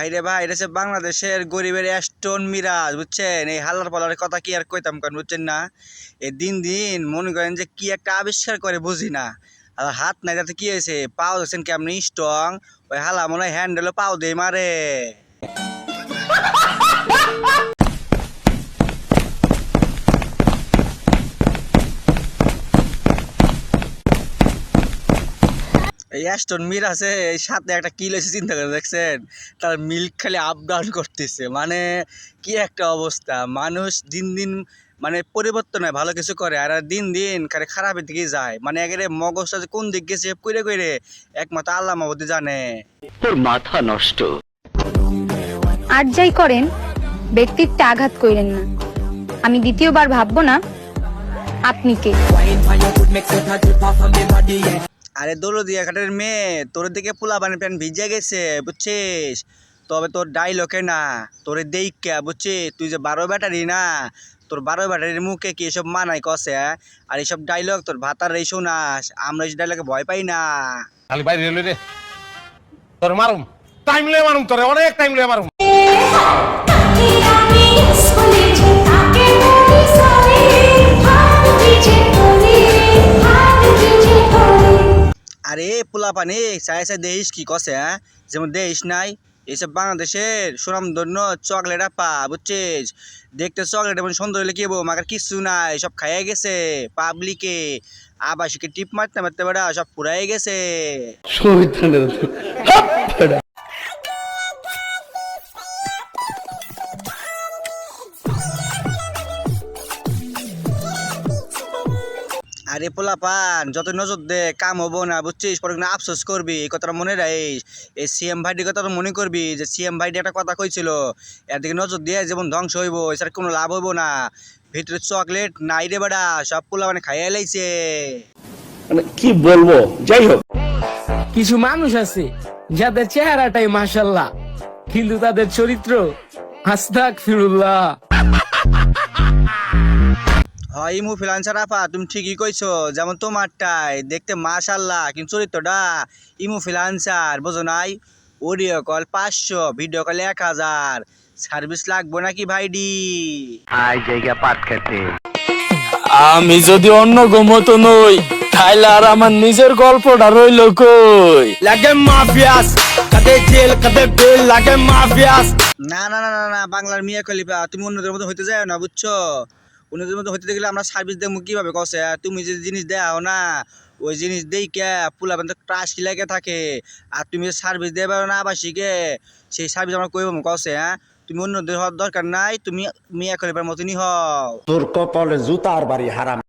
ভাই রে ভাই, এটা হচ্ছে বাংলাদেশের গরিবের অ্যাস্টন মিরাজ, বুঝছেন? এই হাল্লার পাল্লার কথা কি আর কইতাম কারণ, বুঝছেন না? এই দিন দিন মনে করেন যে কি একটা আবিষ্কার করে বুঝি না। আর হাত নাই, তাতে কি হয়েছে? পাও দেখছেন কেমনি স্ট্রং ওই হালা মনে হয় হ্যান্ডেলও পাও দিয়ে মারে। এই অ্যাস্টন মির আছে এই সাথে একটা কিল এসে চিন্তা করে দেখছেন? তার মিল্ক খালি আপ ডাউন করতেছে। মানে কি একটা অবস্থা। মানুষ দিন দিন মানে পরিবর্তন হয় ভালো কিছু করে। আর দিন দিন খালি খারাপের দিকে যায়। মানে একেবারে মগজটা কোন দিক গেছে কইরে কইরে একমাত্র আল্লাহ মাহবুদি জানে। তোর মাথা নষ্ট। আর যাই করেন ব্যক্তিত্বে আঘাত করেন না। আমি দ্বিতীয়বার ভাববো না আপনি কে? আরে দৌলদিয়া ঘাটের মেয়ে তোর দিকে পোলা বানি প্যান ভিজে গেছে বুঝছিস? তবে তোর ডাইলকে না তোরে দেইকা বুঝছিস? তুই যে বারো ব্যাটারি না তোর বারো ব্যাটারির মুখে কি এসব মানাই কষে আর এইসব ডাইলগ তোর ভাতার এই শোনাস আমরা এই ডাইলগে ভয় পাই না। খালি বাইরে এলো রে। তোর মারুম। টাইম লয়ে মারুম তোরে অনেক টাইম লয়ে মারুম। পোলা পানি চাই চাই দেশ কি কষে যেমন দেহিস নাই এইসব বাংলাদেশের সুনামধন্য চকলেট আপা, বুঝছিস? দেখতে চকলেট এমন সুন্দর হলে কি বো মাকার কিচ্ছু নাই, সব খাইয়ে গেছে পাবলিকে আবাসিকে টিপ মারতে মারতে বেড়া, সব পুরাই গেছে। আরে পোলা পান যত নজর দে কাম হব না বুঝছিস? পরে কিন্তু আফসোস করবি এই কথাটা মনে রাখিস। এই সিএম ভাইটির কথা তো মনে করবি যে সিএম ভাইটি একটা কথা কইছিল এর দিকে নজর দিয়ে যেমন ধ্বংস হইব এছাড়া কোনো লাভ হইব না। ভিতরে চকলেট নাই রে বেড়া সব পোলা মানে খাইয়া লাইছে। মানে কি বলব? যাই হোক। কিছু মানুষ আছে যাদের চেহারাটাই মাশাল্লাহ কিন্তু তাদের চরিত্র হাস্তাক ফিরুল্লাহ হয় ইমু ফ্রিলান্সার আপা তুমি ঠিকই কইছো যেমন তোমারটাই দেখতে মাশাল্লাহ কিন্তু চরিত্রটা ইমু ফ্রিলান্সার বোঝো নাই? অডিও কল পাঁচশো ভিডিও কল এক হাজার সার্ভিস লাগবো নাকি ভাইডি? আই জায়গা পাট খেতে। আমি যদি অন্য গোমতো নই তাইলে আর আমার নিজের গল্পটা রইল কই? লাগে মাফিয়াস কাদে জেল কাদে বেল লাগে মাফিয়াস। না না না না না বাংলার মিয়া খলিফা তুমি অন্যদের মতো হইতে যাও না বুঝছ? অন্যদের মতো হইতে গেলে আমরা সার্ভিস দেবো কীভাবে? কসে তুমি যে জিনিস দেও না, ওই জিনিস দেই কে? পুলা বান্ধব ক্রাশ লাগে থাকে। আর তুমি যে সার্ভিস দেবে না আবাসিকে সেই সার্ভিস আমরা কইব কষে হ্যাঁ তুমি অন্যদের হওয়ার দরকার নাই, তুমি মিয়া খলিফার মতনই হও। তোর কপালে জুতার বাড়ি হারাম।